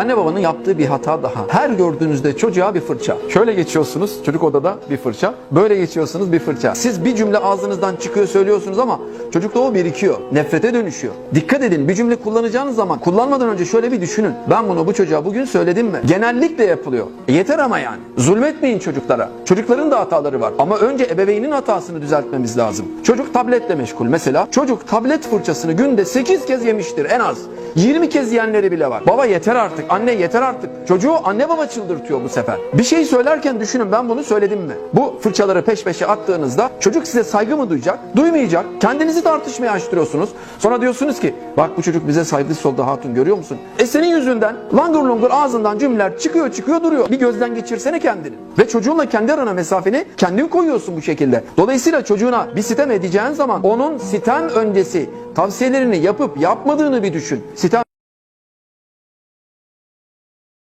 Anne babanın yaptığı bir hata daha. Her gördüğünüzde çocuğa bir fırça. Şöyle geçiyorsunuz çocuk odada bir fırça. Böyle geçiyorsunuz bir fırça. Siz bir cümle ağzınızdan çıkıyor söylüyorsunuz ama çocukta o birikiyor. Nefrete dönüşüyor. Dikkat edin bir cümle kullanacağınız zaman kullanmadan önce şöyle bir düşünün. Ben bunu bu çocuğa bugün söyledim mi? Genellikle yapılıyor. E yeter ama yani. Zulmetmeyin çocuklara. Çocukların da hataları var. Ama önce ebeveynin hatasını düzeltmemiz lazım. Çocuk tabletle meşgul mesela. Çocuk tablet fırçasını günde 8 kez yemiştir en az. 20 kez yiyenleri bile var. Baba yeter artık, anne yeter artık. Çocuğu anne baba çıldırtıyor bu sefer. Bir şey söylerken düşünün ben bunu söyledim mi? Bu fırçaları peş peşe attığınızda çocuk size saygı mı duyacak? Duymayacak. Kendinizi tartışmaya açtırıyorsunuz. Sonra diyorsunuz ki bak bu çocuk bize saygısız oldu hatun görüyor musun? E senin yüzünden langur lungur ağzından cümleler çıkıyor çıkıyor duruyor. Bir gözden geçirsene kendini. Ve çocuğunla kendi arana mesafeni kendin koyuyorsun bu şekilde. Dolayısıyla çocuğuna bir sitem edeceğin zaman onun sitem öncesi tavsiyelerini yapıp yapmadığını bir düşün. Sitem